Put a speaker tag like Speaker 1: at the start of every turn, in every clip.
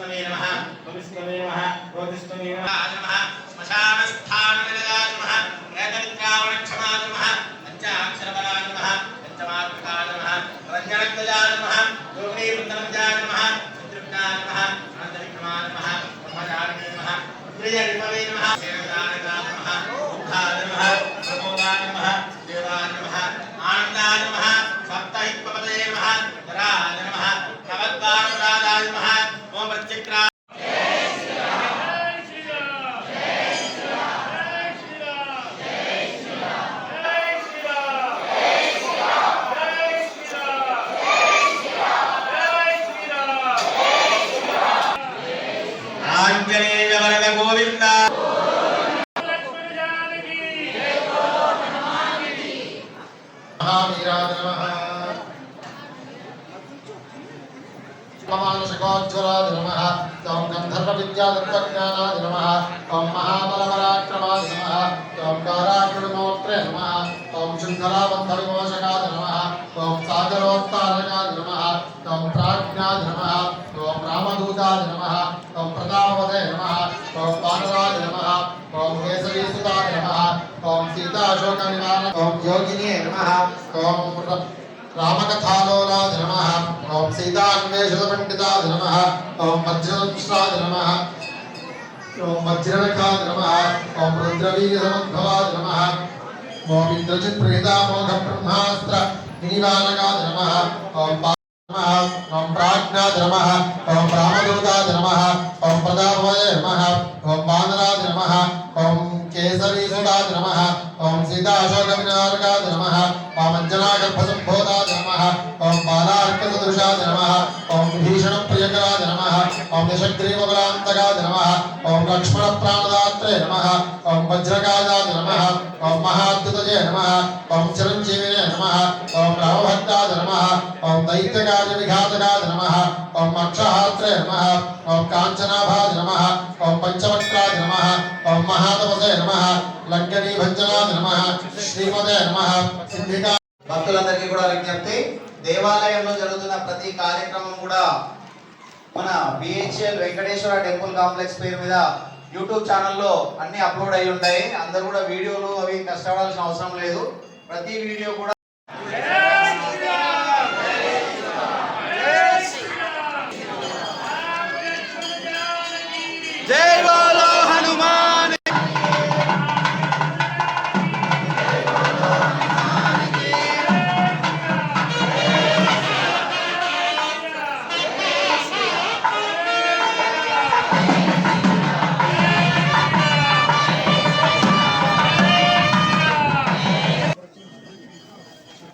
Speaker 1: విష్ణవే నమః ఓం విష్ణవే నమః ఓం విష్ణవే నమః నమః శ్మశానస్థాననిలయాయ నమః ఏకమిత్రావణక్షమాయ నమః పంచాక్షరబలాయ నమః పంచమాత్మకాయ నమః రంజనక్తజాయ నమః యోగినీ వృందనజాయ నమః శత్రుఘ్నాయ నమః అనంతవిక్రమాయ నమః బ్రహ్మచారిణే
Speaker 2: गन्धर्वविद्यातत्त्वज्ञानाय नमः ॐ महाबलपराक्रमाय नमः ॐ काराकृणोत्रे नमः ॐ शृङ्खलाबन्धविमोचकाय नमः ॐ सागरोत्तारकाय नमः ॐ प्राज्ञाय नमः ॐ रामदूताय नमः ॐ प्रतापवदे नमः ॐ वानराय नमः ॐ केसरीसुताय नमः ॐ सीताशोकनिवारण ॐ योगिने नमः ॐ रामकथालोलाय नमः ॐ सीतान्वेषणपण्डिताय नमः ॐ वज्रवंशाय नमः ॐ वज्रनखाय नमः ॐ रुद्रवीर्यसमुद्भवाय नमः ॐ इन्द्रजित्प्रीतामोघब्रह्मास्त्र निनिवारकाय नमः ॐ पा- नमः ॐ प्राज्ञाय नमः ॐ रामदूताय नमः ॐ प्रदापवये नमः ॐ वानराय नमः ॐ केसरीसुताय नमः ॐ सीताशोकविनारकाय नमः ॐ अञ्जनागर्भसम्भोधाय नमः ॐ భీషణ ప్రియకరాజ నమ ఓం దశగ్రీవలాంతకాజ నమ ఓం లక్ష్మణ ప్రాణదాత్రే నమ ఓం వజ్రకాజాజ నమ ఓం మహాద్యుతజే నమ ఓం చిరంజీవినే నమ ఓం రామభక్తాజ నమ ఓం దైత్యకాజ విఘాతకాజ నమ ఓం అక్షహాత్రే నమ ఓం కాంచనాభాజ నమ ఓం పంచవక్రాజ నమ ఓం మహాతపసే నమ లంకనీ భంజనాజ నమ శ్రీమదే నమ సిద్ధికా
Speaker 3: భక్తులందరికీ కూడా విజ్ఞప్తి దేవాలయంలో జరుగుతున్న ప్రతి కార్యక్రమం కూడా మన బిహెచ్ఎల్ వెంకటేశ్వర టెంపుల్ కాంప్లెక్స్ పేరు మీద యూట్యూబ్ ఛానల్లో అన్ని అప్లోడ్ అయి ఉంటాయి. అందరు కూడా వీడియోలు అవి కష్టపడాల్సిన అవసరం లేదు. ప్రతి వీడియో కూడా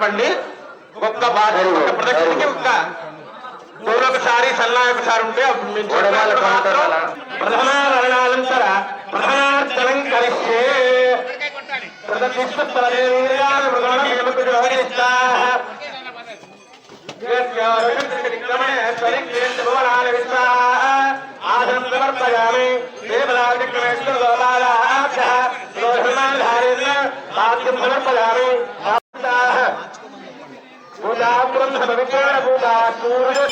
Speaker 1: చెప్పండి ఒక్క బాధ ఒక్క ప్రదక్షిణకి ఒక్క పూర్వ ఒకసారి సల్లా ఒకసారి ఉంటే అప్పుడు మేము చెప్పినప్పుడు మాత్రం ప్రధానాలంతర ప్రధానార్థనం కలిస్తే ప్రదక్షిణస్థలదేవీర్యాలు మృగణమిముకు వ్యవహరిస్తాః యస్యావిక్రమణే స్వరిక్రేంద్ర భువనాల విశ్వాః ఆసనం సమర్పయామి దేవదావిక్రమేశ్వర గోపాలాక్ష గోధర్మాధారేణ పాద్యం సమర్పయామి ఆప్తాః ब्रह्म पवित्रेण भूता सूर्य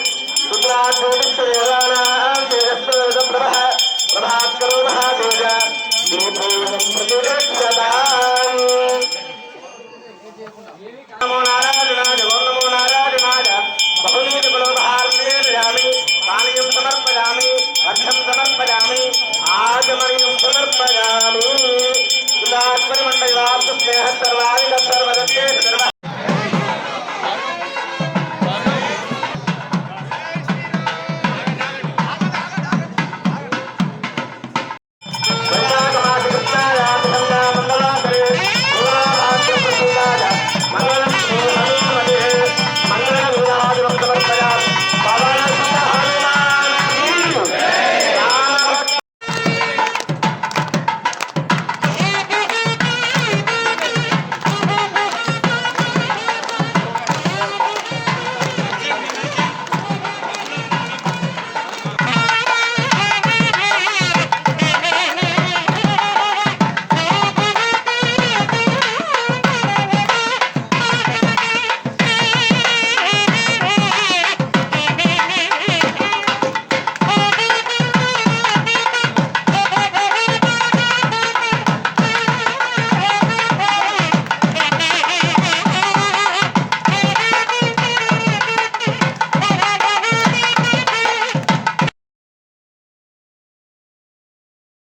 Speaker 1: महातेज